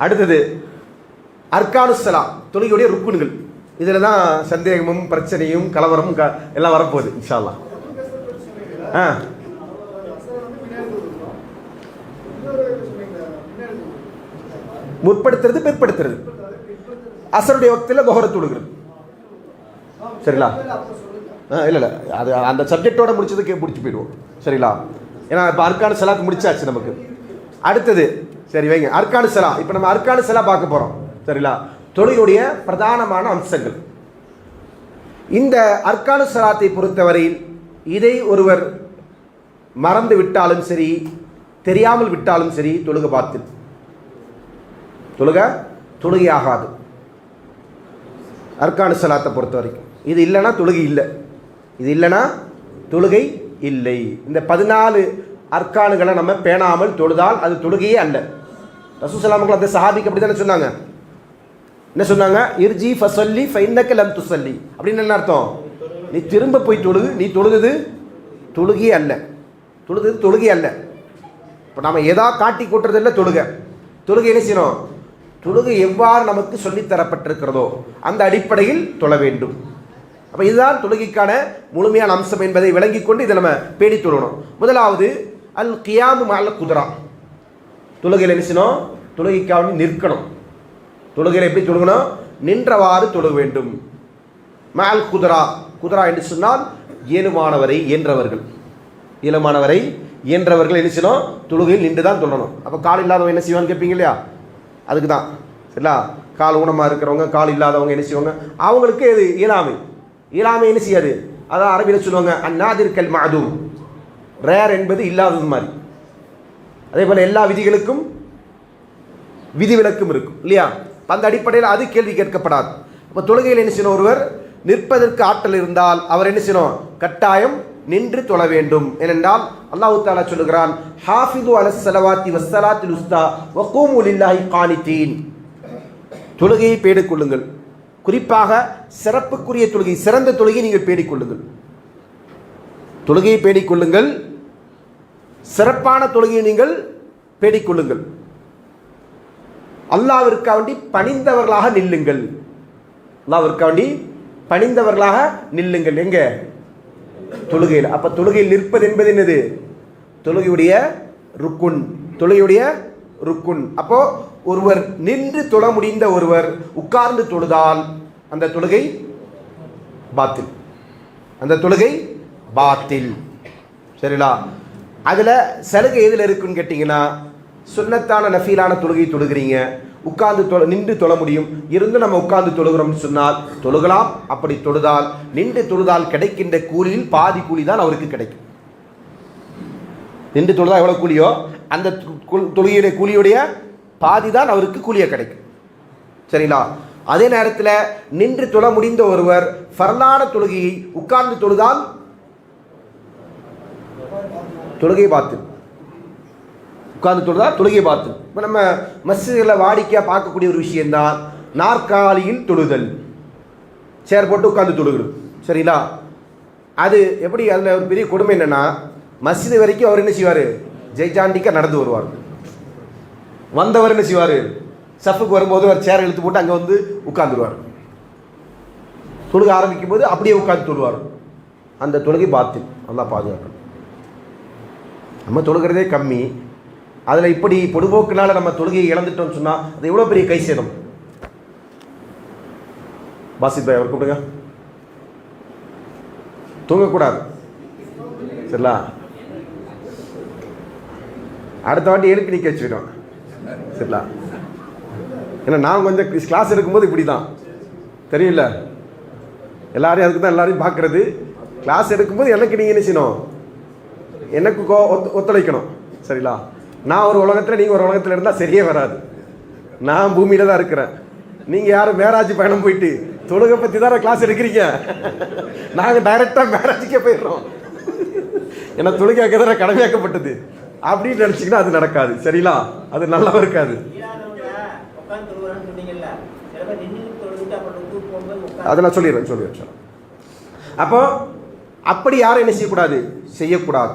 அடுத்தது அர்கானுசலாம் தொழுகையுடைய ருக்குன்கள். இதில் தான் சந்தேகமும் பிரச்சனையும் கலவரமும் க எல்லாம் வரப்போகுது இன்ஷால்லா ஆ. முற்படுத்துறது பிற்படுத்துறது. அசருடைய வக்தில் தொகரை தொழுகிறது சரிங்களா ஆ இல்லை இல்லை. அது அந்த சப்ஜெக்டோட முடிச்சதுக்கு முடிச்சு போயிடுவோம். சரிங்களா ஏன்னா இப்போ அர்க்கானு செலாக்கு முடிச்சாச்சு நமக்கு. அடுத்தது சரி வைங்க. அர்க்காடு செலா. இப்போ நம்ம அர்க்காடு செலா பார்க்க போகிறோம் சரிங்களா? தொழுகையுடைய பிரதானமான அம்சங்கள். இந்த அர்க்கானு சலாத்தை பொறுத்தவரையில் இதை ஒருவர் மறந்து விட்டாலும் சரி தெரியாமல் விட்டாலும் சரி தொழுக பார்த்து. தொழுக தொழுகையாகாது. அர்க்கானு சலாத்தை பொறுத்த வரைக்கும் இது இல்லைன்னா தொழுகை இல்லை. இது இல்லைன்னா தொழுகை இல்லை. இந்த பதினாலு அர்க்கானுகளை நம்ம பேணாமல் தொழுதால் அது தொழுகையே அல்ல. ரசூசலாமங்கள் அந்த சஹாபிக்கு அப்படி தானே சொன்னாங்க? என்ன சொன்னாங்க? இர்ஜி ஃபசல்லி ஃபைன்னக்க லம் துசல்லி அப்படின்னு என்ன அர்த்தம்? நீ திரும்ப போய் தொழுகு நீ தொழுது தொழுகி அல்ல. தொழுது தொழுகி அல்ல. இப்போ நம்ம எதா காட்டி கூட்டுறதில்ல தொழுகை. தொழுகை என்ன செய்யணும்? தொழுகை எவ்வாறு நமக்கு சொல்லித் தரப்பட்டிருக்கிறதோ அந்த அடிப்படையில் தொழ வேண்டும். அப்போ இதுதான் தொழுகைக்கான முழுமையான அம்சம் என்பதை விளங்கி கொண்டு இதை நம்ம பேணி தொழணும். முதலாவது அல் கியாமு மால குதிரா. தொழுகையில் என்ன செய்யணும்? தொழுகைக்காக நிற்கணும். தொழுகையில் எப்படி தொழுகணும்? நின்றவாறு தொழுக வேண்டும். மேல் குதிரா. குதிரா என்று சொன்னால் இயலுமானவரை இயன்றவர்கள் இயலுமானவரை இயன்றவர்கள் என்ன செய்யணும்? தொழுகையில் நின்று தான் தொழணும். அப்போ கால் இல்லாதவங்க என்ன செய்வான்னு கேட்பீங்க இல்லையா? அதுக்கு தான் சரிங்களா? கால் ஊனமாக இருக்கிறவங்க கால் இல்லாதவங்க என்ன செய்வாங்க? அவங்களுக்கு இது இயலாமை. இயலாமை என்ன செய்யாது? அதான் அரபியில் சொல்லுவாங்க அந்நாதிற்கல் மாதும் ரேர் என்பது இல்லாதது மாதிரி. அதே போல் எல்லா விதிகளுக்கும் விதிவிலக்கும் இருக்கும் இல்லையா? அந்த அடிப்படையில் அது கேள்வி கேட்கப்படாது. இப்போ தொழுகையில் என்ன செய்யணும் ஒருவர்? நிற்பதற்கு ஆற்றல் இருந்தால் அவர் என்ன செய்யணும்? கட்டாயம் நின்று தொழ வேண்டும். ஏனென்றால் அல்லாஹு தாலா சொல்லுகிறான் ஹாஃபிது அலஸ் சலவாத்தி வஸ்ஸலாத்தில் உஸ்தா வக்கூமு லில்லாஹி தொழுகையை பேடிக்கொள்ளுங்கள் குறிப்பாக சிறப்புக்குரிய தொழுகை சிறந்த தொழுகையை நீங்கள் பேடிக்கொள்ளுங்கள் தொழுகையை பேடிக்கொள்ளுங்கள் சிறப்பான தொழுகையை நீங்கள் பேடிக்கொள்ளுங்கள் அல்லாவிற்கா வேண்டி பணிந்தவர்களாக நில்லுங்கள். அல்லாவிற்கா வேண்டி பணிந்தவர்களாக நில்லுங்கள். எங்க? தொழுகையில். அப்ப தொழுகையில் நிற்பது என்பது என்னது? தொழுகையுடைய ருக்குன். தொழுகையுடைய ருக்குன். அப்போ ஒருவர் நின்று தொழ முடிந்த ஒருவர் உட்கார்ந்து தொழுதால் அந்த தொழுகை பாத்தில். அந்த தொழுகை பாத்தில். சரிங்களா? அதில் சலுகை எதில் இருக்குன்னு கேட்டிங்கன்னா சுன்னத்தான நஃபீலான தொழுகை தொழுகிறீங்க. உட்கார்ந்து தொ நின்று தொழ முடியும். இருந்து நம்ம உட்கார்ந்து தொழுகிறோம்னு சொன்னால் தொழுகலாம். அப்படி தொழுதால் நின்று தொழுதால் கிடைக்கின்ற கூலியில் பாதி கூலி தான் அவருக்கு கிடைக்கும். நின்று தொழுதா எவ்வளோ கூலியோ? அந்த தொழுகையுடைய கூலியுடைய பாதி தான் அவருக்கு கூலியாக கிடைக்கும். சரிங்களா? அதே நேரத்தில் நின்று தொழ முடிந்த ஒருவர் ஃபர்லான தொழுகையை உட்கார்ந்து தொழுதால் தொழுகை பார்த்து. உட்கார்ந்து தொழுதா? தொழுகை பார்த்து. இப்போ நம்ம மஸ்ஜிதில் வாடிக்கையாக பார்க்கக்கூடிய ஒரு விஷயந்தான் நாற்காலியில் தொழுதல். சேர் போட்டு உட்காந்து தொழுகிறது. சரிங்களா? அது எப்படி அதில் ஒரு பெரிய கொடுமை என்னென்னா மஸ்ஜிது வரைக்கும் அவர் என்ன செய்வார்? ஜெய்சாண்டிக்காக நடந்து வருவார். வந்தவர் என்ன செய்வார்? சஃபுக்கு வரும்போது ஒரு சேர் இழுத்து போட்டு அங்கே வந்து உட்காந்துருவார் தொழுக ஆரம்பிக்கும் போது அப்படியே உட்காந்து தொழுவார். அந்த தொழுகை பாத்து நல்லா பாதுகாக்கணும் நம்ம தொழுகிறதே கம்மி. அதில் இப்படி பொடுபோக்குனால நம்ம தொழுகையை இழந்துட்டோம்னு சொன்னால் அது எவ்வளோ பெரிய கை சேதம்? பாசித் பாய் அவர் கூப்பிடுங்க. தூங்கக்கூடாது. சரிங்களா அடுத்த வாட்டி எழுப்பி நிற்க வச்சுக்கிட்டோம் சரிங்களா ஏன்னா நான் கொஞ்சம் கிளாஸ் எடுக்கும்போது இப்படி தான் தெரியல எல்லாரையும் அதுக்கு தான் எல்லாரையும் பார்க்குறது. கிளாஸ் எடுக்கும்போது எனக்கு நீங்கள் என்ன செய்யணும்? எனக்கு கோ ஒத்து ஒத்துழைக்கணும். சரிங்களா நான் ஒரு உலகத்தில் நீங்கள் ஒரு உலகத்தில் இருந்தால் சரியே வராது. நான் பூமியில் தான் இருக்கிறேன். நீங்கள் யாரும் மேராஜ் பயணம் போயிட்டு தொழுகை பற்றி தான் கிளாஸ் எடுக்கிறீங்க? நாங்கள் டைரெக்டாக மேராஜுக்கே போயிடுறோம். ஏன்னா தொழுகையாக்க தான் கடமையாக்கப்பட்டது? அப்படின்னு நினச்சிங்கன்னா அது நடக்காது. சரிங்களா அது நல்லா இருக்காது. அதை நான் சொல்லிடுறேன் சொல்லிடுறேன். அப்போ அப்படி யாரும் என்ன செய்யக்கூடாது? செய்யக்கூடாது.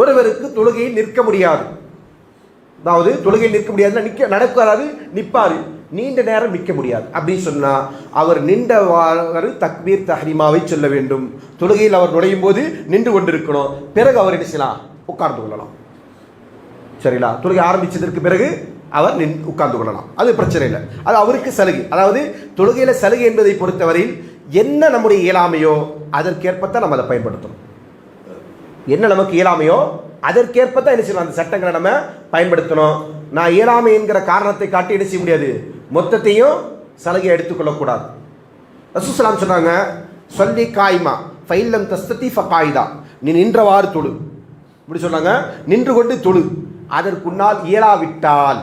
ஒருவருக்கு தொழுகையில் நிற்க முடியாது. அதாவது தொழுகையில் நிற்க முடியாதுன்னா நிற்க நடக்காது நிற்பாரு நீண்ட நேரம் நிற்க முடியாது. அப்படின்னு சொன்னால் அவர் நின்றவாறு தக்பீர் தஹரிமாவை சொல்ல வேண்டும். தொழுகையில் அவர் நுழையும் போது நின்று கொண்டிருக்கணும். பிறகு அவர் என்ன செய்யலாம்? உட்கார்ந்து கொள்ளலாம். சரிங்களா? தொழுகை ஆரம்பித்ததற்கு பிறகு அவர் நின் உட்கார்ந்து கொள்ளலாம். அது பிரச்சனை இல்லை. அது அவருக்கு சலுகை. அதாவது தொழுகையில் சலுகை என்பதை பொறுத்தவரையில் என்ன நம்முடைய இயலாமையோ அதற்கேற்பத்தான் நம்ம அதை பயன்படுத்தணும். என்ன நமக்கு இயலாமையோ அதற்கேற்பத்தான் என்ன செய்யணும்? அந்த சட்டங்களை நம்ம பயன்படுத்தணும். நான் இயலாமை என்கிற காரணத்தை காட்டி என்ன செய்ய முடியாது? மொத்தத்தையும் சலுகை எடுத்துக்கொள்ளக்கூடாது. ரசூசலாம் சொன்னாங்க சொல்லி காய்மா ஃபைல்லம் தஸ்தத்தி ஃபகாயிதா. நீ நின்றவாறு தொழு. இப்படி சொன்னாங்க நின்று கொண்டு தொழு. அதற்குன்னால் இயலாவிட்டால்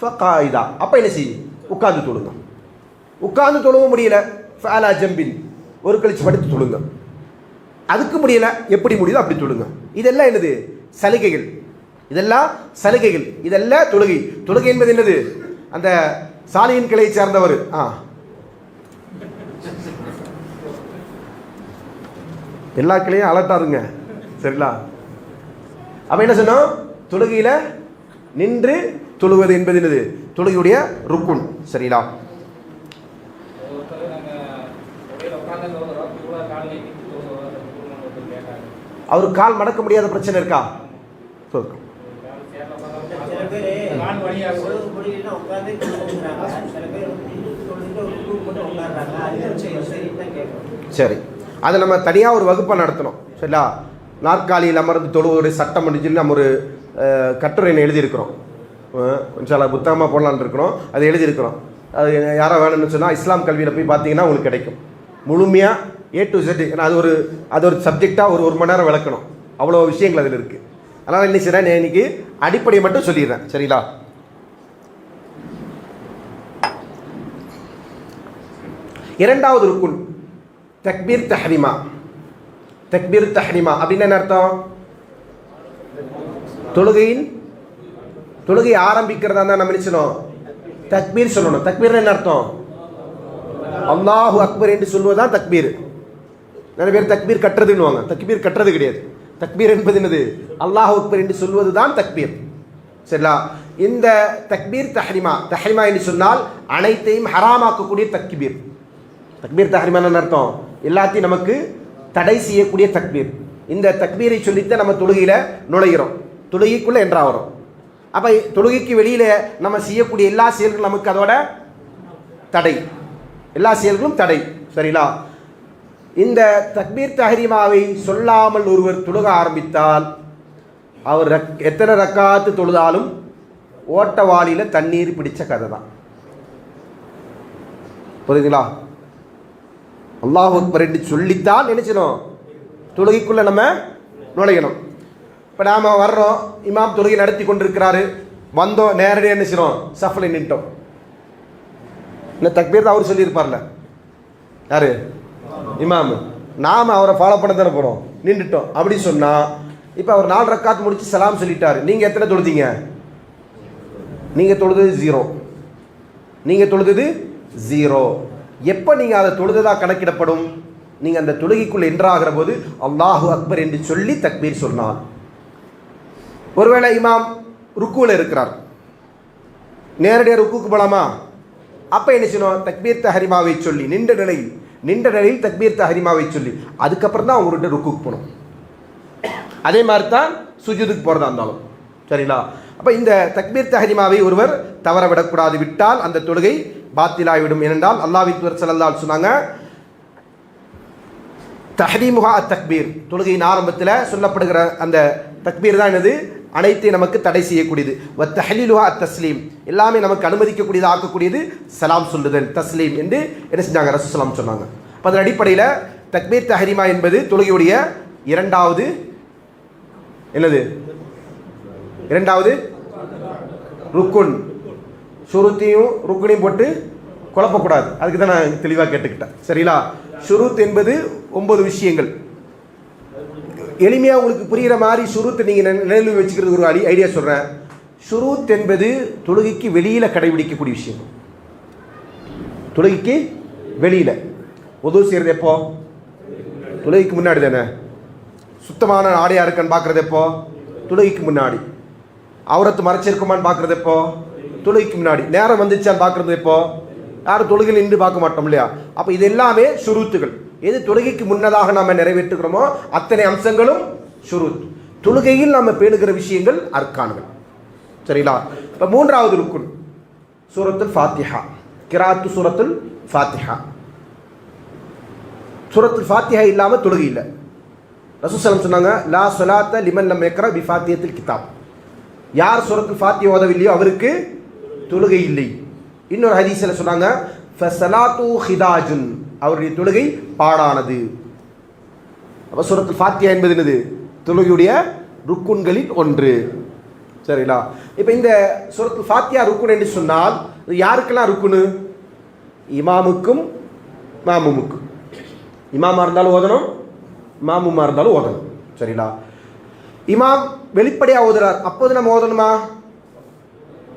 ஃபகாயிதா. அப்போ என்ன செய்யும் உட்கார்ந்து தொழுங்க. உட்கார்ந்து தொழவும் முடியல. ஃபேலா ஜம்பின். ஒரு கழிச்சு படுத்து தொழுங்க. அதுக்கு முடியலை. எப்படி முடியுதோ அப்படி தொழுங்க. இதெல்லாம் என்னது? சலுகைகள். இதெல்லாம் சலுகைகள். இதெல்லாம் தொழுகை. தொழுகை என்பது என்னது? அந்த சாலியின் கிளையை சேர்ந்தவர். ஆ. எல்லா கிளையும் அலட்டாருங்க. சரிங்களா? அப்ப என்ன சொன்னோம்? தொழுகையில நின்று தொழுவது என்பது என்னது? தொழுகையுடைய ருக்குன். சரிங்களா? அவர் கால் மடக்க முடியாத பிரச்சனை இருக்கா? இருக்கும் சரி. அதை நம்ம தனியாக ஒரு வகுப்பை நடத்தணும். சரிங்களா நாற்காலியில் அமர்ந்து தொழுவதுடைய சட்டம் முடிஞ்சுன்னு நம்ம ஒரு கட்டுரை எழுதியிருக்கிறோம். கொஞ்சம் புத்தகமாக போடலான்னு இருக்கிறோம். அது எழுதியிருக்கிறோம். அது யாரோ வேணும்னு சொன்னால் இஸ்லாம் கல்வியில் போய் பார்த்தீங்கன்னா உங்களுக்கு கிடைக்கும். முழுமையாக ஏ டு செட் ஏன்னா அது ஒரு அது ஒரு சப்ஜெக்டாக ஒரு ஒரு மணி நேரம் விளக்கணும். அவ்வளோ விஷயங்கள் அதில் இருக்குது அதனால் என்ன செய்கிறேன் நான் இன்னைக்கு அடிப்படையை மட்டும் சொல்லிடுறேன். சரிங்களா? இரண்டாவது ருக்குன். தக்பீர் தஹரிமா. தக்பீர் தஹரிமா. அப்படின்னு என்ன அர்த்தம்? தொழுகையின் தொழுகை ஆரம்பிக்கிறதா இருந்தா நம்ம நினைச்சணும் தக்பீர் சொல்லணும். தக்பீர் என்ன அர்த்தம்? அல்லாஹு அக்பர் என்று சொல்வதுதான் தக்பீர். நிறைய பேர் தக்பீர் கட்டுறதுன்னுவாங்க. தக்பீர் கட்டுறது கிடையாது. தக்பீர் என்பது என்னது? அல்லாஹ் அக்பர் என்று சொல்வது தான் தக்பீர். சரிங்களா இந்த தக்பீர் தஹ்ரிமா தஹ்ரிமா என்று சொன்னால் அனைத்தையும் ஹராமாக்கக்கூடிய தக்பீர். தக்பீர் தஹ்ரிமான்னு அர்த்தம்? எல்லாத்தையும் நமக்கு தடை செய்யக்கூடிய தக்பீர். இந்த தக்பீரை சொல்லித்தான் நம்ம தொழுகையில் நுழைகிறோம் தொழுகைக்குள்ள என்றாகிறோம் அப்போ தொழுகைக்கு வெளியில் நம்ம செய்யக்கூடிய எல்லா செயல்களும் நமக்கு அதோட தடை. எல்லா செயல்களும் தடை. சரிங்களா இந்த தக்பீர் தஹரிமாவை சொல்லாமல் ஒருவர் தொழுக ஆரம்பித்தால் அவர் ரக்- எத்தனை ரக்காத்து தொழுதாலும் ஓட்டவாளியில் தண்ணீர் பிடித்த கதை தான் புரியுதுங்களா? அல்லாஹ் அக்பர் என்று சொல்லித்தான் நினச்சிடும் தொழுகைக்குள்ளே நம்ம நுழையணும். இப்போ நாம் வர்றோம். இமாம் தொழுகை நடத்தி கொண்டிருக்கிறாரு. வந்தோம். நேரடியாக நினைச்சிடும் சஃபலை நின்ட்டோம். இந்த தக்பீர் தான் அவர் சொல்லியிருப்பார்ல. யாரு? இமாம் நாம் அவரை ஃபாலோ பண்ண தானே போகிறோம் நின்றுட்டோம் அப்படி சொன்னால் இப்போ அவர் நாலு ரக்காத் முடித்து சலாம் சொல்லிட்டார். நீங்கள் எத்தனை தொழுதீங்க? நீங்கள் தொழுதது ஜீரோ நீங்கள் தொழுதது ஜீரோ எப்போ நீங்கள் அதை தொழுததாக கணக்கிடப்படும்? நீங்கள் அந்த தொழுகைக்குள் என்றாகிற போது அல்லாஹு அக்பர் என்று சொல்லி தக்பீர் சொன்னார் ஒருவேளை இமாம் ருக்குவில் இருக்கிறார். நேரடியாக ருக்குக்கு போலாமா? அப்போ என்ன செய்யணும்? தக்பீர் தஹரிமாவை சொல்லி நின்ற நிலையில் நின்ற நிலையில் தக்பீர் தஹரிமாவை சொல்லி அதுக்கப்புறம் தான் அவங்கள்ட்ட ருக்குக்கு போகணும் அதே மாதிரி தான் சுஜுதுக்கு போகிறதா இருந்தாலும். சரிங்களா? அப்போ இந்த தக்பீர் தஹரிமாவை ஒருவர் தவற விடக்கூடாது விட்டால் அந்த தொழுகை பாத்திலாகிவிடும். ஏனென்றால் அல்லாவின் துவர் ஸல்லல்லாஹு சொன்னாங்க தஹரிமுகா தக்பீர் தொழுகையின் ஆரம்பத்தில் சொல்லப்படுகிற அந்த தக்பீர் தான் என்னது? அனைத்தையும் நமக்கு தடை செய்யக்கூடியது. வ தஹலீலுஹா தஸ்லீம். எல்லாமே நமக்கு அனுமதிக்கக்கூடியது ஆக்கக்கூடியது சலாம் சொல்லுதல் தஸ்லீம் என்று என்ன செஞ்சாங்க? ரசூசலாம் சொன்னாங்க. அதன் அடிப்படையில் தக்பீர் தஹரிமா என்பது தொழுகையுடைய இரண்டாவது என்னது? இரண்டாவது ருக்குன். சுருத்தையும் ருக்குனையும் போட்டு குழப்பக்கூடாது. அதுக்கு தான் நான் தெளிவாக கேட்டுக்கிட்டேன். சரிங்களா? ஷுருத் என்பது ஒன்பது விஷயங்கள். எளிமையாக உங்களுக்கு புரிகிற மாதிரி ஷுருத்தை நீங்கள் நினைவு வச்சுக்கிறது ஒரு அடி ஐடியா சொல்கிறேன் ஷுருத் என்பது தொழுகைக்கு வெளியில் கடைபிடிக்கக்கூடிய விஷயம். தொழுகைக்கு வெளியில். உதவு செய்கிறது எப்போ? தொழுகைக்கு முன்னாடி தானே. சுத்தமான ஆடையாக இருக்கான்னு பார்க்குறது எப்போ? தொழுகைக்கு முன்னாடி. அவரத்து மறைச்சிருக்குமான்னு பார்க்குறது எப்போ? தொழுகைக்கு முன்னாடி. நேரம் வந்துச்சான்னு பார்க்குறது எப்போ? யாரும் தொழுகையில் நின்று பார்க்க மாட்டோம் இல்லையா? அப்போ இது எல்லாமே சுருத்துகள். எது தொழுகைக்கு முன்னதாக நாம் நிறைவேற்றுகிறோமோ அத்தனை அம்சங்களும் சுருத். தொழுகையில் நாம் பேணுகிற விஷயங்கள் அர்க்கான்கள். சரிங்களா? இப்போ மூன்றாவது ருக்குன். சூரத்துல் ஃபாத்திஹா. கிராத்து சூரத்துல் ஃபாத்திஹா. சூரத்துல் ஃபாத்திஹா இல்லாமல் தொழுகை இல்லை. ரசூசலம் சொன்னாங்க லா சொலாத்த லிமன் லம் எக்ரா பி ஃபாத்தியத்தில் கிதாப். யார் சூரத்துல் ஃபாத்தியா ஓதவில்லையோ அவருக்கு தொழுகை இல்லை. இன்னொரு ஹதீஸில் சொன்னாங்க ஃபசலாத்து ஹிதாஜுன். அவருடைய தொழுகை பாடானது. அப்போ சூரத்துல் ஃபாத்தியா என்பது என்னது? தொழுகையுடைய ருக்குன்களில் ஒன்று. சரிங்களா? இப்போ இந்த சுரத்து ஃபாத்தியா ருக்குன் என்று சொன்னால் இது யாருக்கெல்லாம் ருக்குனு? இமாமுக்கும் மாமுமுக்கும் இமாமா இருந்தாலும் ஓதணும் மாமுமா இருந்தாலும் ஓதணும். சரிங்களா? இமாம் வெளிப்படையாக ஓதுறார். அப்போது நம்ம ஓதணுமா?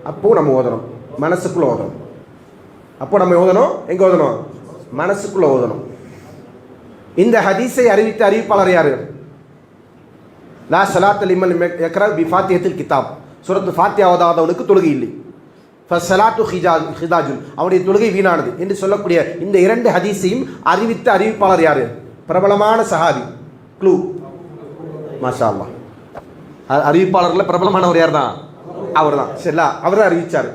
அப்போ நம்ம ஓதணும். மனசுக்குள்ளே ஓதணும். அப்போ நம்ம ஓதணும்? எங்கே ஓதணும்? மனசுக்குள்ள ஓதணும். இந்த ஹதீஸை அறிவித்த அறிவிப்பாளர் யாரு? லா சலாத் லிமன் எக்ரா பி ஃபாத்தியத்தில் கிதாப். சுரத்து ஃபாத்தியா ஓதாதவனுக்கு தொழுகை இல்லை. ஃபசலாத்து ஹிஜா ஹிதாஜுல் அவனுடைய தொழுகை வீணானது என்று சொல்லக்கூடிய இந்த இரண்டு ஹதீஸையும் அறிவித்த அறிவிப்பாளர் யாரு? பிரபலமான சஹாபி. க்ளூ மாஷா அல்லா அறிவிப்பாளரில் பிரபலமானவர் யார் தான் அவர் தான் சரிங்களா அவர் தான்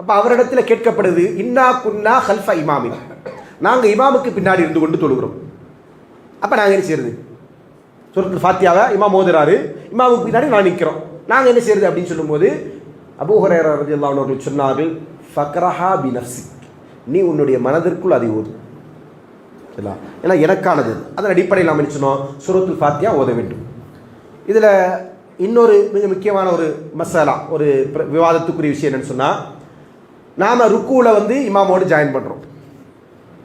அப்போ அவரிடத்தில் கேட்கப்படுது இன்னா குன்னா ஹல்ஃபா இமாமின். நாங்கள் இமாமுக்கு பின்னாடி இருந்து கொண்டு தொழுகிறோம். அப்போ நாங்கள் என்ன செய்யறது? சூரத்துல் ஃபாத்தியாவை இமாம் மோதுறாரு. இமாமுக்கு பின்னாடி நான் நிற்கிறோம் நாங்கள் என்ன செய்யறது அப்படின்னு சொல்லும்போது அபூ ஹுரைரா ரலியல்லாஹு அவர்கள் சொன்னார்கள் ஃபக்ரஹா பி நஃப்சி நீ உன்னுடைய மனதிற்குள் அதை ஓது. சரிங்களா ஏன்னா எனக்கானது. அதன் அடிப்படையில் நாம் சொன்னோம்? சுரத்துல் ஃபாத்தியா ஓத வேண்டும். இதில் இன்னொரு மிக முக்கியமான ஒரு மசாலா ஒரு பிர- விவாதத்துக்குரிய விஷயம் என்னென்னு சொன்னால் நாம் ருக்குவில் வந்து இமாமோடு ஜாயின் பண்ணுறோம்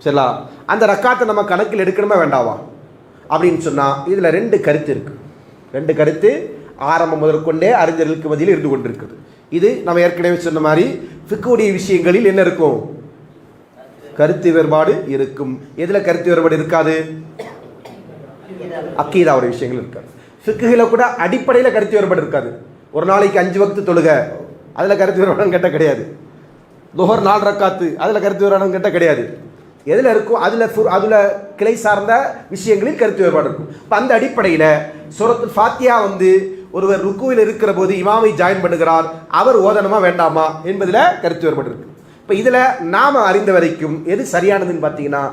சரிங்களா அந்த ரக்காத்தை நம்ம கணக்கில் எடுக்கணுமா வேண்டாவா? அப்படின்னு சொன்னால் இதில் ரெண்டு கருத்து இருக்குது ரெண்டு கருத்து ஆரம்பம் முதற்கொண்டே அறிஞர்களுக்கு மத்தியில் இருந்து கொண்டிருக்குது. இது நம்ம ஏற்கனவே சொன்ன மாதிரி ஃபிக்குடைய விஷயங்களில் என்ன இருக்கும்? கருத்து வேறுபாடு இருக்கும். எதில் கருத்து வேறுபாடு இருக்காது? அக்கீதாவுடைய விஷயங்கள் இருக்காது. ஃபிக்குகளை கூட அடிப்படையில் கருத்து வேறுபாடு இருக்காது. ஒரு நாளைக்கு அஞ்சு வக்து தொழுக அதில் கருத்து வேறுபாடுன்னு கேட்டால் கிடையாது. துஹர் நாலு ரக்காத்து அதில் கருத்து வேறுபாடுன்னு கேட்டால் கிடையாது. எதில் இருக்கோ அதில் அதில் கிளை சார்ந்த விஷயங்களில் கருத்து வேறுபாடு இருக்கும். இப்போ அந்த அடிப்படையில் சுரத்து ஃபாத்தியா வந்து ஒருவர் ருக்குவில் இருக்கிற போது இமாமை ஜாயின் பண்ணுகிறார் அவர் ஓதனமா வேண்டாமா என்பதில் கருத்து வேறுபாடு இருக்கு. இப்போ இதில் நாம் அறிந்த வரைக்கும் எது சரியானதுன்னு பார்த்தீங்கன்னா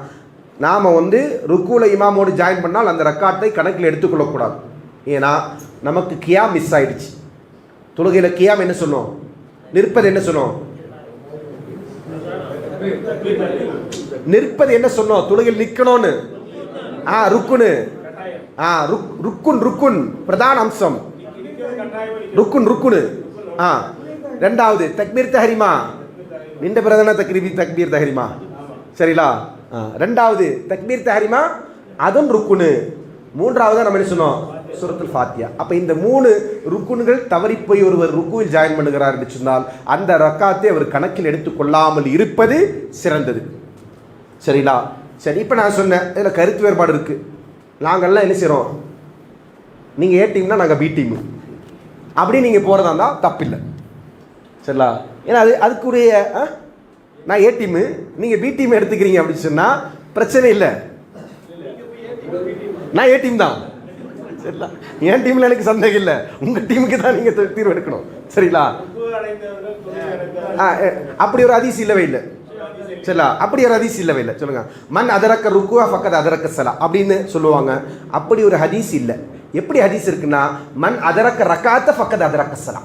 நாம் வந்து ருக்குவில் இமாமோடு ஜாயின் பண்ணால் அந்த ரெக்கார்டை கணக்கில் எடுத்துக்கொள்ளக்கூடாது. ஏன்னா நமக்கு கியாம் மிஸ் ஆயிடுச்சு. தொழுகையில் கியாம் என்ன சொன்னோம்? நிற்பது என்ன சொன்னோம்? நிற்பது என்ன சொன்னோம்? தொழுகையில் நிற்கணும்னு. ஆ ருக்குனு. ஆ ருக் ருக்குன் ருக்குன். பிரதான அம்சம். ருக்குன் ருக்குனு. ஆ ரெண்டாவது தக்பீர் தஹரிமா. நின்ற பிரதான தக்ரீபி தக்பீர் தஹரிமா. சரிங்களா ஆ ரெண்டாவது தக்பீர் தஹரிமா அதுவும் ருக்குனு. மூன்றாவது நம்ம என்ன சொன்னோம்? சுரத்துல் ஃபாத்தியா அப்போ இந்த மூணு ருக்குன்கள் தவறி போய் ஒருவர் ருக்குவில் ஜாயின் பண்ணுகிறார் என்று சொன்னால் அந்த ரக்காத்தை அவர் கணக்கில் எடுத்துக்கொள்ளாமல் இருப்பது சிறந்தது. சரிங்களா சரி இப்போ நான் சொன்னேன். இதில் கருத்து வேறுபாடு இருக்குது நாங்கள்லாம் என்ன செய்கிறோம் நீங்கள் ஏ டீம்னா நாங்கள் பி டீமு அப்படி நீங்கள் போகிறதா இருந்தால் தப்பில்லை. சரிங்களா ஏன்னா அது அதுக்குரிய ஆ? நான் ஏ டீமு நீங்கள் பி டீம் எடுத்துக்கிறீங்க அப்படின்னு சொன்னால் பிரச்சனை இல்லை. நான் ஏ டீம் தான். சரிங்களா என் டீமில் எனக்கு சந்தேகம் இல்லை. உங்கள் டீமுக்கு தான் நீங்கள் தீர்வு எடுக்கணும். சரிங்களா ஆ ஏ, அப்படி ஒரு அதிசயம் இல்லவே இல்லை. சரிங்களா அப்படி ஒரு ஹதீஸ் இல்லவே இல்லை. சொல்லுங்க. மண் அதரக்க ருக்குவா ஃபக்கத் அதரக்க சலா அப்படின்னு சொல்லுவாங்க. அப்படி ஒரு ஹதீஸ் இல்லை. எப்படி ஹதீஸ் இருக்குன்னா மண் அதரக்க ரக்காத்த ஃபக்கத் அதரக்க சலா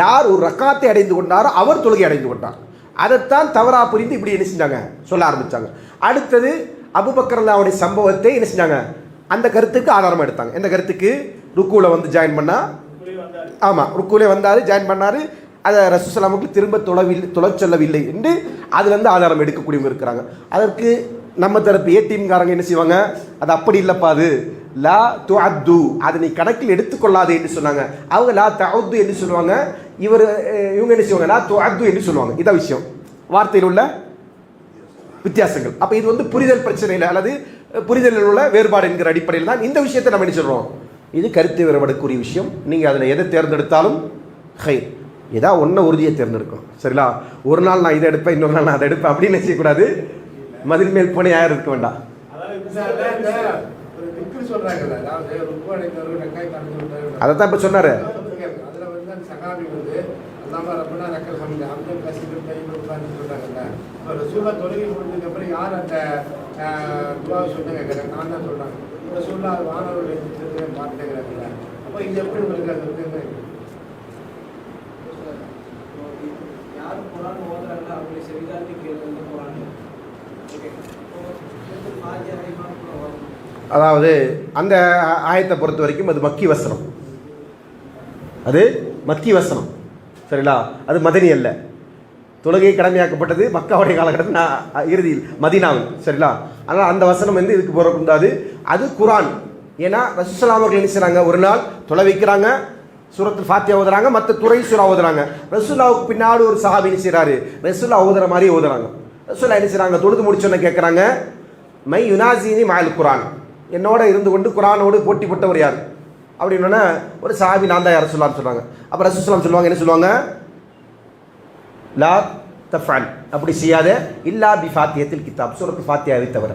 யார் ஒரு ரக்காத்தை அடைந்து கொண்டாரோ அவர் தொழுகை அடைந்து கொண்டார். அதைத்தான் தவறா புரிந்து இப்படி என்ன செஞ்சாங்க? சொல்ல ஆரம்பித்தாங்க அடுத்தது அபுபக்கரல்லாவுடைய சம்பவத்தை என்ன செஞ்சாங்க? அந்த கருத்துக்கு ஆதாரமாக எடுத்தாங்க. எந்த கருத்துக்கு? ருக்குவில் வந்து ஜாயின் பண்ணால் ஆமாம் ருக்குவிலே வந்தார் ஜாயின் பண்ணார். அதை ரசூசலாமுக்கு திரும்ப தொலைவில் தொலை சொல்லவில்லை என்று அதுலேருந்து ஆதாரம் எடுக்கக்கூடியவங்க இருக்கிறாங்க. அதற்கு நம்ம தரப்பு ஏடிஎம்காரங்க என்ன செய்வாங்க? அது அப்படி இல்லைப்பா அது. லா து அத்து அதை நீ கணக்கில் எடுத்துக்கொள்ளாதே என்று சொன்னாங்க. அவங்க லா தஅத்து என்று சொல்லுவாங்க. இவர் இவங்க என்ன செய்வாங்க? லா து என்று சொல்லுவாங்க. இதான் விஷயம். வார்த்தையில் உள்ள வித்தியாசங்கள். அப்போ இது வந்து புரிதல் பிரச்சனையில் அல்லது புரிதலில் உள்ள வேறுபாடு என்கிற அடிப்படையில் தான் இந்த விஷயத்தை நம்ம என்ன சொல்கிறோம் இது கருத்து வேறுபாடுக்குரிய விஷயம். நீங்கள் அதில் எதை தேர்ந்தெடுத்தாலும் ஹை ஏதா ஒன்றை உறுதியை தேர்ந்தெடுக்கணும். சரிங்களா ஒரு நாள் நான் இதை எடுப்பேன் இன்னொரு நாள் நான் அதை எடுப்பேன் அப்படின்னு செய்யக்கூடாது மதில் மேல் போனே யாரும் இருக்க வேண்டாம். அதை தான் இப்போ சொன்னார். சொல்றாங்க ரசூலா வானவருடைய சித்திரத்தை பார்த்துக்கிறாங்கல்ல அப்போ இது எப்படி உங்களுக்கு அது வந்து யாரும் குரான் ஓதுறாங்களோ அவங்களை செவிதாட்டி கேள்வி குரான் அதாவது அந்த ஆயத்தை பொறுத்த வரைக்கும் அது மக்கி வசனம் அது மக்கி வசனம் சரிங்களா? அது மதனி அல்ல. தொழுகை கடமையாக்கப்பட்டது மக்காவுடைய காலகட்டத்தில் நான் இறுதியில் மதினாவில். சரிங்களா? அதனால் அந்த வசனம் வந்து இதுக்கு போகக்கூடாது அது குரான். ஏன்னா ரசூசலாம் அவர்கள் என்ன செய்கிறாங்க ஒரு நாள் தொலை வைக்கிறாங்க. சூரத்தில் ஃபாத்தியா ஓதுறாங்க மற்ற துறை சுரா ஓதுறாங்க. ரசுல்லாவுக்கு பின்னாடி ஒரு சஹாபி என்ன ரசுல்லா ரசூல்லா ஓதுற மாதிரி ஓதுறாங்க. ரசுல்லா என்ன செய்கிறாங்க தொழுது முடிச்சோன்னு கேட்குறாங்க மை யுனாசினி மாயல் குரான் என்னோட இருந்து கொண்டு குரானோடு போட்டி போட்டவர் யார்? அப்படின்னா ஒரு சாபி நான் தான் யார் சொல்லான்னு சொல்கிறாங்க அப்போ ரசூஸ்லாம் சொல்லுவாங்க என்ன சொல்லுவாங்க? லா தஃபான் அப்படி செய்யாத இல்லா பி ஃபாத்தியத்தில் கித்தாப் சூரத்து ஃபாத்தியாவை தவிர.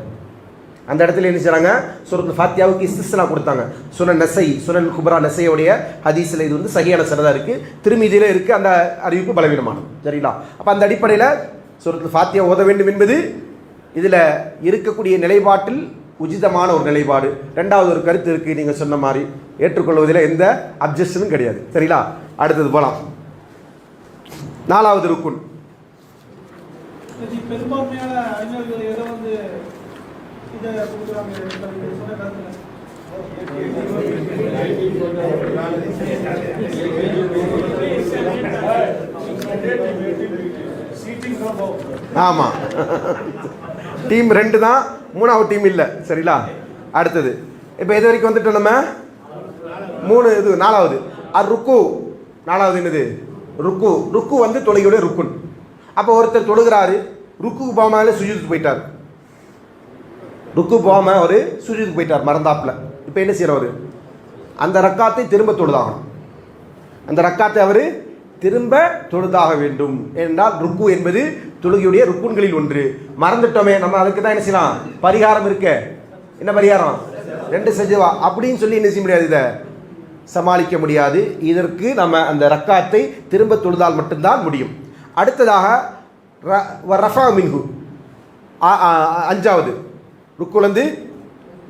அந்த இடத்துல என்ன செய்றாங்க? சுரத் ஃபாத்தியாவுக்கு இஸ்திஸ்னா கொடுத்தாங்க. சுனன் நெசை சுனன் குப்ரா நெசையோடைய ஹதீஸில் இது வந்து சரியான சிறதாக இருக்குது திருமீதியில் இருக்குது அந்த அறிவிப்பு பலவீனமானது. சரிங்களா? அப்போ அந்த அடிப்படையில் சுரத் ஃபாத்தியா ஓத வேண்டும் என்பது இதில் இருக்கக்கூடிய நிலைப்பாட்டில் உச்சிதமான ஒரு நிலைப்பாடு. ரெண்டாவது ஒரு கருத்து இருக்குது நீங்கள் சொன்ன மாதிரி ஏற்றுக்கொள்வதில் எந்த அப்ஜெக்ஷனும் கிடையாது. சரிங்களா? அடுத்தது போகலாம் நாலாவது ருக்குன். பெரும்பான்மையான அறிஞர்கள் எதை வந்து ஆமாம் டீம் ரெண்டு தான் மூணாவது டீம் இல்லை சரிங்களா அடுத்தது. இப்போ இது வரைக்கும் வந்துட்டோம் நம்ம? மூணு இது நாலாவது. அது ருக்கு. நாலாவது என்னது? ருக்கு. ருக்கு வந்து தொழுகையுடைய ருக்குன். அப்போ ஒருத்தர் தொழுகிறாரு ருக்குக்கு பாமாவில் சுஜித்துக்கு போயிட்டார். ருக்கு போகாமல் அவர் சுஜித்துக்கு போயிட்டார் மறந்தாப்புல. இப்போ என்ன செய்கிறவர் அந்த ரக்காத்தை திரும்ப தொழுதாகணும். அந்த ரக்காத்தை அவர் திரும்ப தொழுதாக வேண்டும். என்றால் ருக்கு என்பது தொழுகையுடைய ருக்குன்களில் ஒன்று. மறந்துட்டோமே நம்ம அதுக்கு தான் என்ன செய்யலாம்? பரிகாரம் இருக்க. என்ன பரிகாரம்? ரெண்டு செஞ்சவா அப்படின்னு சொல்லி என்ன செய்ய முடியாது இதை? சமாளிக்க முடியாது. இதற்கு நம்ம அந்த ரக்காத்தை திரும்ப தொழுதால் மட்டும்தான் முடியும். அடுத்ததாக ர- வ- ரஃபா மின்ஹு. அஞ்சாவது. ருக்குலந்து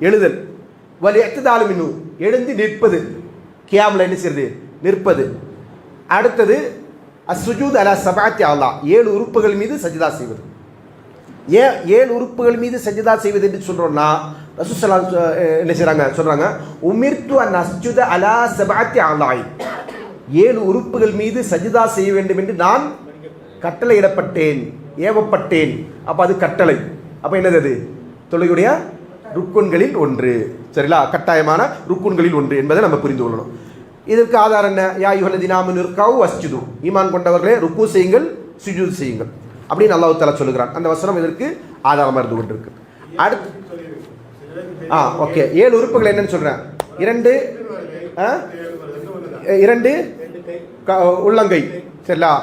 எழுதல். வலி எத்ததாலும் இன்னும் எழுந்து நிற்பது. கியாமில் என்ன செய்யறது? நிற்பது. அடுத்தது அசுஜூத் அலா சபாத்தி அல்லா ஏழு உறுப்புகள் மீது சஜிதா செய்வது. ஏன் ஏழு உறுப்புகள் மீது சஜிதா செய்வது என்று சொல்கிறோன்னா ரசூசலா என்ன செய்கிறாங்க சொல்கிறாங்க உமிர்த்து அன் அசுஜுத அலா சபாத்தி அல்லாய் ஏழு உறுப்புகள் மீது சஜிதா செய்ய வேண்டும் என்று நான் கட்டளையிடப்பட்டேன் ஏவப்பட்டேன். அப்போ அது கட்டளை. அப்போ என்னது அது? தொழுகையுடைய ருக்குன்களில் ஒன்று. சரிங்களா? கட்டாயமான ருக்குன்களில் ஒன்று என்பதை நம்ம புரிந்து கொள்ளணும். இதற்கு ஆதாரம் என்ன? யா யுகல தினாமின் இருக்காவு வஸ்ஜுது. ஈமான் கொண்டவர்களே ருக்கு செய்யுங்கள் சுஜூத் செய்யுங்கள். அப்படின்னு அல்லாஹ் தஆலா சொல்லுகிறான். அந்த வசனம் இதற்கு ஆதாரமாக இருந்து கொண்டிருக்கு. அடுத்து ஆ ஓகே. ஏழு உறுப்புகள் என்னன்னு சொல்கிறேன் இரண்டு ஆ? இரண்டு க- உள்ளங்கை. சரிங்களா?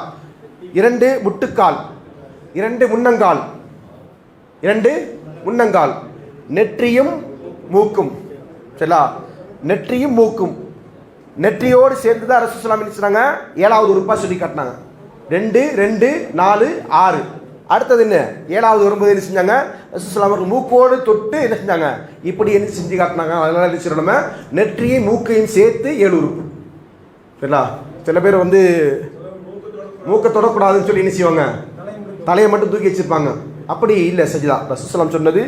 இரண்டு முட்டுக்கால். இரண்டு முன்னங்கால். இரண்டு முன்னங்கால். நெற்றியும் மூக்கும். சரிங்களா நெற்றியும் மூக்கும். நெற்றியோடு சேர்ந்து தான் அரசு சொல்லாம நினைச்சாங்க ஏழாவது உறுப்பாக சொல்லி காட்டினாங்க. ரெண்டு ரெண்டு நாலு ஆறு. அடுத்தது என்ன? ஏழாவது வரும்போது என்ன செஞ்சாங்க? ரசூலுல்லாஹி அவர்கள் மூக்கோடு தொட்டு என்ன செஞ்சாங்க? இப்படி என்ன செஞ்சு காட்டினாங்க? அதனால என்ன செய்யணும் நெற்றியும் மூக்கையும் சேர்த்து ஏழு உறுப்பு. சரிங்களா சில பேர் வந்து மூக்கை தொடக்கூடாதுன்னு சொல்லி என்ன செய்வாங்க? தலையை மட்டும் தூக்கி வச்சிருப்பாங்க. அப்படி இல்லை சஜிதா. ரசூசலாம் சொன்னது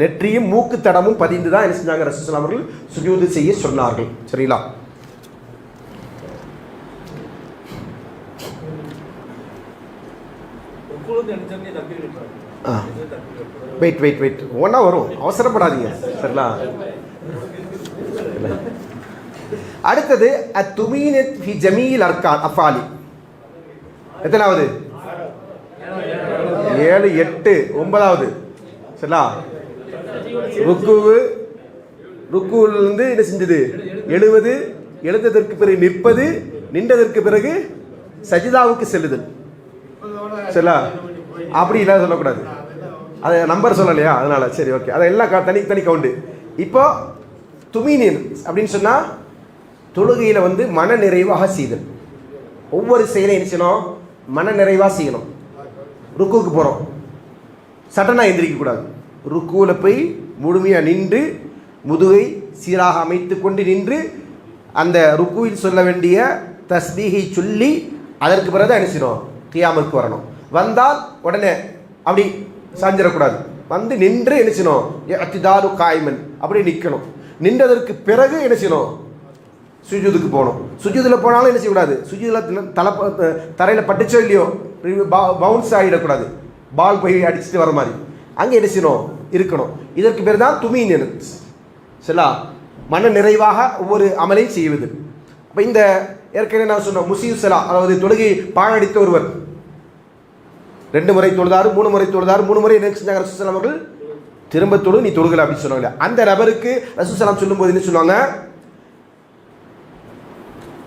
நெற்றியும் மூக்கு தடமும் பதிந்து தான் என்ன செஞ்சாங்க ரசூசலாம் அவர்கள்? சுஜூது செய்ய சொன்னார்கள். சரிங்களா? வெயிட் வெயிட் வெயிட் ஒன்றா வரும். அவசரப்படாதீங்க. சரிங்களா? அடுத்தது அத்துமீனத் ஃபி ஜமீல் அர்கான் அஃபாலி. எத்தனாவது? ஏழு எட்டு ஒன்பதாவது. சரிங்களா ருக்குவு ருக்குவிலிருந்து என்ன செஞ்சது? எழுவது எழுந்ததற்கு பிறகு நிற்பது நின்றதற்கு பிறகு சஜிதாவுக்கு செல்லுதல் சரிங்களா அப்படி இல்லை சொல்லக்கூடாது. அதை நம்பர் சொல்லலையா? அதனால சரி ஓகே அதை எல்லாம் க- தனி தனி கவுண்டு இப்போ துமீனின் அப்படின்னு சொன்னால் தொழுகையில் வந்து மன நிறைவாக செய்தல். ஒவ்வொரு செயலையும் என்ன செய்யணும்? மன நிறைவாக செய்யணும். ருக்குவுக்கு போகிறோம் சட்டனாக எந்திரிக்கக்கூடாது ருக்குவில் போய் முழுமையாக நின்று முதுகை சீராக அமைத்து கொண்டு நின்று அந்த ருக்குவில் சொல்ல வேண்டிய தஸ்பீகை சொல்லி அதற்கு பிறகு என்ன கியாமத்துக்கு வரணும். வந்தால் உடனே அப்படி சாஞ்சிடக்கூடாது. வந்து நின்று என்ன அத்திதாரு காய்மன் அப்படி நிற்கணும் நின்றதற்கு பிறகு என்ன செய்யணும்? சுஜூதுக்கு போகணும். சுஜூதில் போனாலும் என்ன செய்யக்கூடாது? சுஜூதில் தலை தரையில் பட்டுச்சோ இல்லையோ? பவுன்ஸ் ஆகிடக்கூடாது. பால் போய் அடிச்சுட்டு வர மாதிரி. அங்கே என்ன செய்யணும்? இருக்கணும். இதற்கு பேர் தான் துமீன் சரிங்களா? மன நிறைவாக ஒவ்வொரு அமலையும் செய்வது. அப்போ இந்த ஏற்கனவே நான் சொன்னோம் முசீவ் சலா அதாவது தொழுகை பாழடித்த ஒருவர். ரெண்டு முறை தொழுதாரு மூணு முறை தொழுதாரு மூணு முறை என்ன செஞ்சாங்க? ரசூசலாம் அவர்கள்? திரும்ப தொழு நீ தொழுகலை அப்படின்னு சொன்னாங்க. அந்த நபருக்கு ரசூசலாம் சொல்லும்போது என்ன சொல்லுவாங்க?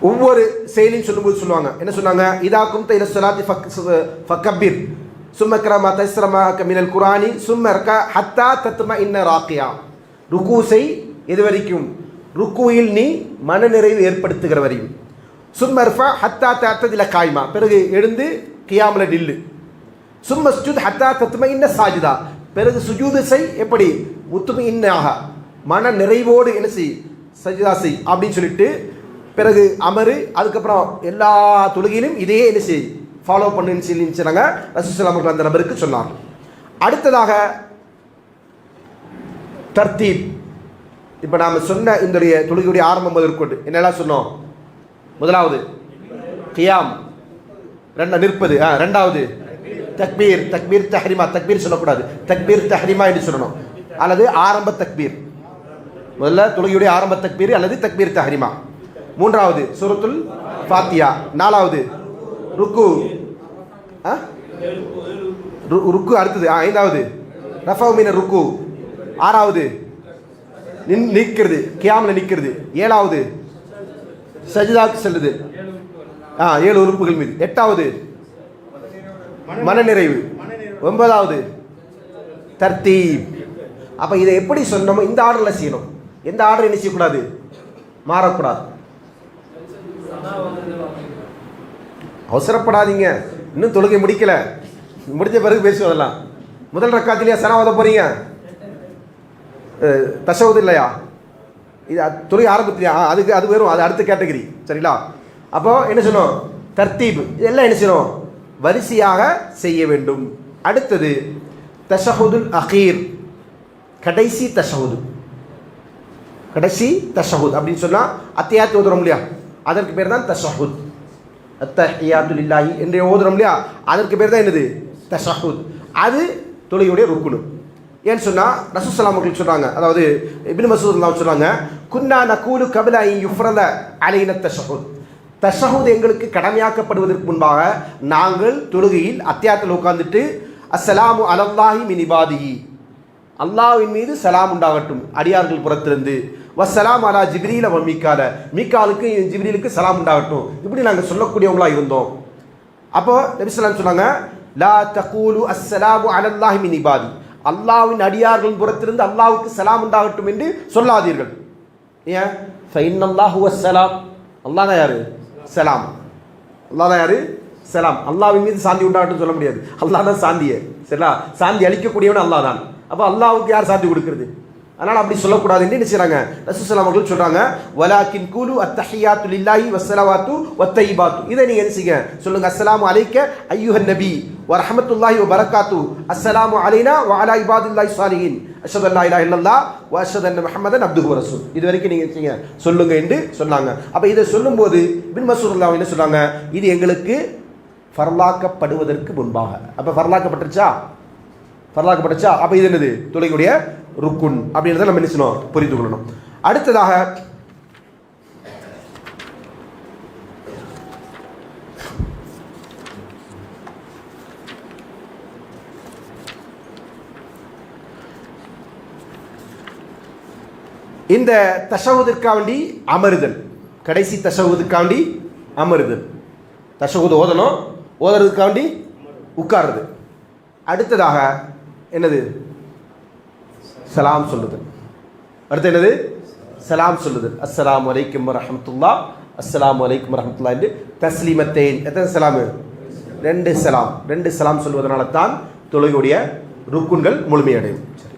ஒவ்வொரு செயலையும் சொல்லும்போது சொல்லுவாங்க. என்ன சொன்னாங்க? இதாக்கும் தைல சொலாத்தி ஃபக்கபிர் சும்ம கிரமா தஸ்ரமா கமினல் குரானி சும்ம ரக்க ஹத்தா தத்ம இன்ன ராக்கியா. ருக்கு செய் எது வரைக்கும் ருக்குவில் நீ மனநிறைவு ஏற்படுத்துகிற வரையும். சும்மர்ஃபா ஹத்தா தாத்ததில் காய்மா. பிறகு எழுந்து கியாமல நில்லு. சும்ம சுஜூத் ஹத்தா தத்தும இன்ன சாஜிதா. பிறகு சுஜூது செய் எப்படி? முத்தும இன்னாக மன நிறைவோடு என்ன செய்? சஜிதா செய் அப்படின்னு சொல்லிட்டு பிறகு அமரு அதுக்கப்புறம் எல்லா தொழுகையிலும் இதே என்ன செய் ஃபாலோ பண்ணுன்னு சொல்லி சொன்னாங்க ரசூசலாம் அவர்கள் அந்த நபருக்கு சொன்னார். அடுத்ததாக தர்த்தீப். இப்போ நாம் சொன்ன இந்த தொழுகையுடைய ஆரம்பம் முதற்கொண்டு என்னெல்லாம் சொன்னோம்? முதலாவது கியாம். ரெண்டா நிற்பது. ஆ ரெண்டாவது தக்பீர். தக்பீர் தஹரிமா. தக்பீர் சொல்லக்கூடாது. தக்பீர் தஹரிமா என்று சொல்லணும். அல்லது ஆரம்ப தக்பீர். முதல்ல தொழுகையுடைய ஆரம்ப தக்பீர் அல்லது தக்பீர் தஹரிமா. மூன்றாவது சுரத்துல் ஃபாத்தியா நாலாவது ருக்கு. ஆ? ரு- ருக்கு அடுத்தது. ஆ, ஐந்தாவது. ரஃபவு மீன ருக்கு. ஆறாவது நின் நிற்கிறது கியாமில் நிற்கிறது ஏழாவது சஜிதாக்கு செல்லுது ஆ ஏழு உறுப்புகள் மீது. எட்டாவது மனநிறைவு. ஒன்பதாவது தர்த்தீப். அப்போ இதை எப்படி சொன்னோமோ இந்த ஆர்டரில் செய்யணும். எந்த ஆர்டர் என்ன செய்யக்கூடாது? மாறக்கூடாது. அவசரப்படாதீங்க. இன்னும் தொழுகை முடிக்கல. முடிஞ்ச பிறகு பேசுவோம் அதெல்லாம். முதல் ரக்காத்திலேயே சனாவத போறீங்க? அஹ், தசவது இல்லையா? இது அ- தொழுகை ஆரம்பத்திலையா அதுக்கு அது வெறும் அது அடுத்த கேட்டகரி. சரிங்களா? அப்போ என்ன சொன்னோம்? தர்த்தீப் இதெல்லாம் என்ன செய்யணும் வரிசையாக செய்ய வேண்டும். அடுத்தது தஷஹுதுல் அகீர். கடைசி தஷஹுது. கடைசி தஷஹுத் அப்படின்னு சொன்னால் அத்தியாத்தி ஓதுறோம் இல்லையா? அதற்கு பேர் தான் தசஹுத் அத்தஹியாத்து லில்லாஹி என்று ஓதுறோம் இல்லையா? அதற்கு பேர் தான் என்னது? தசஹுத் அது தொழுகையுடைய ருக்குனு. ஏன்னு சொன்னால் ரசூசலாம் அவர்கள் சொல்கிறாங்க அதாவது இபின் மசூத் அல்லாஹ் சொல்கிறாங்க குன்னா நகூலு கபில யுஃப்ரத அலைன தஷஹுத். தஷஹுத் எங்களுக்கு கடமையாக்கப்படுவதற்கு முன்பாக நாங்கள் தொழுகையில் அத்தியாயத்தில் உட்காந்துட்டு அஸ்ஸலாமு அலல்லாஹி மின் அல்லாவின் அல்லாஹ்வின் மீது சலாம் உண்டாகட்டும். அடியார்கள் புறத்திலிருந்து வசலாம் அலா ஜிப்ரீல வ மீக்கால. மீக்காலுக்கு ஜிப்ரீலுக்கு சலாம் உண்டாகட்டும். இப்படி நாங்கள் சொல்லக்கூடியவங்களா இருந்தோம். அப்போ நபிஸ்லாம் சொன்னாங்க லா தகூலு அஸ்ஸலாமு அலல்லாஹி மின் இபாதி. அல்லாஹ்வின் அடியார்களின் புறத்திலிருந்து அல்லாவுக்கு சலாம் உண்டாகட்டும் என்று சொல்லாதீர்கள். ஏன்? ஃபைனல்லாஹு வஸ்ஸலாம். அல்லாஹ் தான் யாரு? சலாம். அல்லாஹ் தான் யாரு? சலாம். அல்லாஹ்வின் மீது சாந்தி உண்டாகட்டும் சொல்ல முடியாது. அல்லாஹ் தான் சாந்தியே. சரிங்களா? சாந்தி அளிக்கக்கூடியவன் அல்லாஹ் தான். அப்போ அல்லாவுக்கு யார் சாட்சி கொடுக்குறது? அதனால் அப்படி சொல்லக்கூடாதுன்னு என்ன செய்றாங்க? ரசூசலாம் அவர்கள் சொல்கிறாங்க வலாக்கின் கூலு அத்தஹியாத்து லில்லாஹி வஸ்ஸலவாத்து வத்தையிபாத்து இதை நீங்கள் என்ன செய்யுங்க? சொல்லுங்க அஸ்லாம் அலைக்க ஐயுஹன் நபி வரஹமத்துல்லாஹி ரஹமத்துல்லாஹி அஸ்லாம் அலைனா வாலா இபாதுல்லாஹி சாலிஹின் ஸாலிஹீன் அல்லா இல்லா இல்லல்லா வ அஷ்ஹது அன்ன முஹம்மதன் ரசூல். இது வரைக்கும் நீங்கள் செய்யுங்க? சொல்லுங்க என்று சொன்னாங்க. அப்போ இதை சொல்லும்போது பின் மசூர் அல்லா என்ன சொன்னாங்க? இது எங்களுக்கு ஃபர்லாக்கப்படுவதற்கு முன்பாக. அப்போ ஃபர்லாக்கப்பட்டுருச்சா? ஃபர்லாக்கப்பட்டுச்சா அப்போ இது என்னது? தொழுகையுடைய ருக்குன் அப்படின்றத நம்ம என்ன செய்யணும்? புரிந்து கொள்ளணும். அடுத்ததாக இந்த தஷவுதிற்காண்டி அமருதல். கடைசி தஷவுதுக்காண்டி அமருதல். தசவுது ஓதணும் ஓதுறதுக்காண்டி உட்காருது அடுத்ததாக என்னது? சலாம் சொல்லுது அடுத்து என்னது? சலாம் சொல்லுது அஸ்லாம் அலைக்கும் வரஹமத்துல்லா. அஸ்லாம் வலைக்கும் வரஹமத்துல்லா என்று தஸ்லீமத்தேன். எத்தனை சலாமு? ரெண்டு சலாம். ரெண்டு சலாம் சொல்வதனால தான் தொழுகையுடைய ருக்குன்கள் முழுமையடையும். சரி